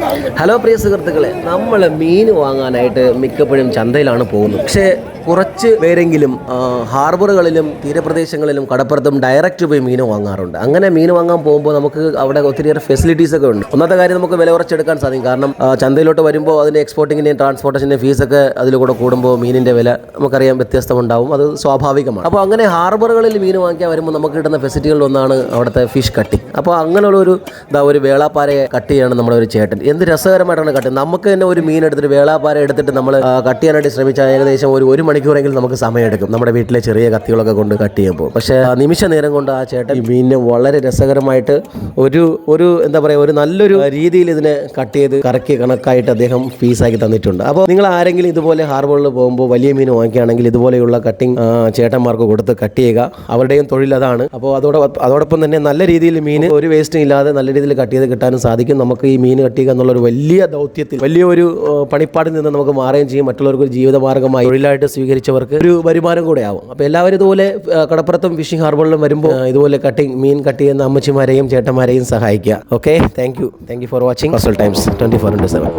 Hello പ്രിയ സുഹൃത്തുക്കളെ നമ്മൾ മീൻ വാങ്ങാനായിട്ട് മിക്കപ്പോഴും ചന്തയിലാണ് പോകുന്നത്. പക്ഷേ കുറച്ച് പേരെങ്കിലും ഹാർബറുകളിലും തീരപ്രദേശങ്ങളിലും കടപ്പുറത്തും ഡയറക്റ്റ് പോയി മീൻ വാങ്ങാറുണ്ട്. അങ്ങനെ മീൻ വാങ്ങാൻ പോകുമ്പോൾ നമുക്ക് അവിടെ ഒത്തിരിയേറെ ഫെസിലിറ്റീസ് ഒക്കെ ഉണ്ട്. ഒന്നാമത്തെ കാര്യം നമുക്ക് വില കുറച്ചെടുക്കാൻ സാധിക്കും. കാരണം ചന്തയിലോട്ട് വരുമ്പോൾ അതിന്റെ എക്സ്പോർട്ടിങ്ങിന്റെയും ട്രാൻസ്പോർട്ടേഷന്റെയും ഫീസൊക്കെ അതിൽ കൂടെ കൂടുമ്പോൾ മീനിന്റെ വില നമുക്കറിയാം വ്യത്യസ്തമുണ്ടാവും. അത് സ്വാഭാവികമാണ്. അപ്പോൾ അങ്ങനെ ഹാർബറുകളിൽ മീൻ വാങ്ങിക്കാൻ വരുമ്പോൾ നമുക്ക് കിട്ടുന്ന ഫെസിലിറ്റികളിൽ ഒന്നാണ് അവിടുത്തെ ഫിഷ് കട്ടിങ് അപ്പോൾ അങ്ങനെയുള്ള ഒരു ഇതാ ഒരു വേളാപ്പാരയെ കട്ട് ചെയ്യാണ് നമ്മുടെ ഒരു ചേട്ടൻ. എന്ത് രസകരമായിട്ടാണ് കട്ട് നമുക്ക് തന്നെ ഒരു മീൻ എടുത്തിട്ട് വേളാപ്പാര എടുത്തിട്ട് നമ്മൾ കട്ട് ചെയ്യാനായിട്ട് ശ്രമിച്ചാൽ ഏകദേശം ഒരു ഒരു മണിക്കൂറെങ്കിലും നമുക്ക് സമയമെടുക്കും. നമ്മുടെ വീട്ടിലെ ചെറിയ കത്തികളൊക്കെ കൊണ്ട് കട്ട് ചെയ്യുമ്പോൾ പക്ഷേ നിമിഷ നേരം കൊണ്ട് ആ ചേട്ടൻ ഈ മീനിനെ വളരെ രസകരമായിട്ട് ഒരു ഒരു എന്താ പറയുക ഒരു നല്ലൊരു രീതിയിൽ ഇതിനെ കട്ട് ചെയ്ത് കറക്കി കണക്കായിട്ട് അദ്ദേഹം പീസാക്കി തന്നിട്ടുണ്ട്. അപ്പോൾ നിങ്ങൾ ആരെങ്കിലും ഇതുപോലെ ഹാർബറിൽ പോകുമ്പോൾ വലിയ മീൻ വാങ്ങിക്കുകയാണെങ്കിൽ ഇതുപോലെയുള്ള കട്ടിങ് ചേട്ടന്മാർക്ക് കൊടുത്ത് കട്ട് ചെയ്യുക. അവരുടെയും തൊഴിൽ അതാണ്. അപ്പോൾ അതോടെ അതോടൊപ്പം തന്നെ നല്ല രീതിയിൽ മീൻ ഒരു വേസ്റ്റും ഇല്ലാതെ നല്ല രീതിയിൽ കട്ട് ചെയ്ത് കിട്ടാനും സാധിക്കും. നമുക്ക് ഈ മീൻ കട്ട് ചെയ്യുക എന്നുള്ള ഒരു വലിയ ദൗത്യത്തിൽ വലിയൊരു പണിപ്പാടിൽ നിന്ന് നമുക്ക് മാറുകയും ചെയ്യും. മറ്റുള്ളവർക്ക് ഒരു ജീവിതമാർഗമായി തൊഴിലായിട്ട് സ്വീകരിച്ചവർക്ക് ഒരു വരുമാനം കൂടെ ആവും അപ്പോൾ എല്ലാവരും ഇതുപോലെ കടപ്പുറത്തും ഫിഷിംഗ് ഹാർബറിലും വരുമ്പോൾ ഇതുപോലെ കട്ടിങ് മീൻ കട്ട് ചെയ്യുന്ന അമ്മച്ചിമാരെയും ചേട്ടന്മാരെയും സഹായിക്കുക. Okay thank you thank you for watching first times twenty four into seven